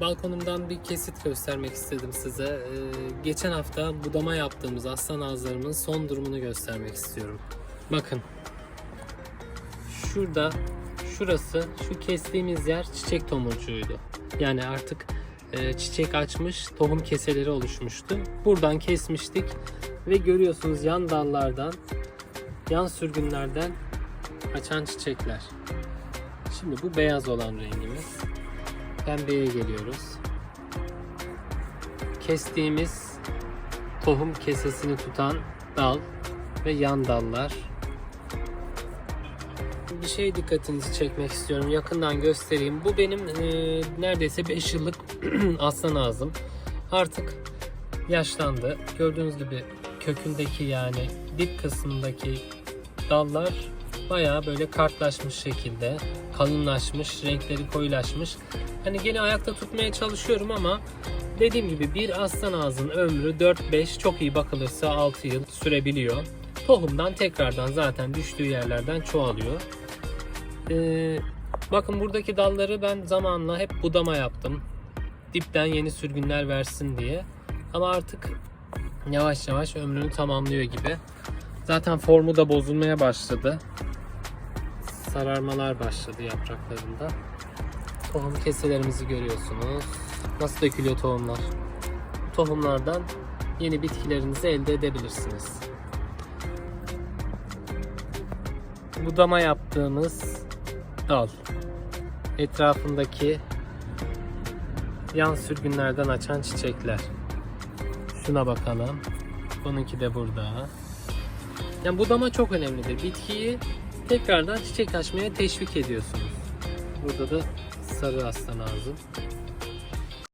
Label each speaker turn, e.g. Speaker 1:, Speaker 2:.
Speaker 1: balkonumdan bir kesit göstermek istedim size. Ee, geçen hafta budama yaptığımız aslan ağızlarımın son durumunu göstermek istiyorum. Bakın. Şurada, şurası, şu kestiğimiz yer çiçek tomurcuğuydu. Yani artık e, çiçek açmış, tohum keseleri oluşmuştu. Buradan kesmiştik ve görüyorsunuz yan dallardan, yan sürgünlerden açan çiçekler. Şimdi bu beyaz olan rengimiz. Pembeye geliyoruz. Kestiğimiz tohum kesesini tutan dal ve yan dallar. Bir şey dikkatinizi çekmek istiyorum. Yakından göstereyim. Bu benim e, neredeyse 5 yıllık aslan ağzım. Artık yaşlandı. Gördüğünüz gibi kökündeki yani dip kısmındaki dallar bayağı böyle kartlaşmış şekilde kalınlaşmış, renkleri koyulaşmış. Hani gene ayakta tutmaya çalışıyorum ama dediğim gibi bir aslan ağzın ömrü 4-5 çok iyi bakılırsa 6 yıl sürebiliyor. Tohumdan tekrardan zaten düştüğü yerlerden çoğalıyor. Ee, bakın buradaki dalları ben zamanla hep budama yaptım. Dipten yeni sürgünler versin diye. Ama artık yavaş yavaş ömrünü tamamlıyor gibi. Zaten formu da bozulmaya başladı. Sararmalar başladı yapraklarında. Tohum keselerimizi görüyorsunuz. Nasıl dökülüyor tohumlar. Tohumlardan yeni bitkilerinizi elde edebilirsiniz. Budama yaptığımız dal. Etrafındaki yan sürgünlerden açan çiçekler. Şuna bakalım. Bununki de burada. Yani budama çok önemlidir. Bitkiyi tekrardan çiçek açmaya teşvik ediyorsunuz. Burada da sarı aslan ağzı.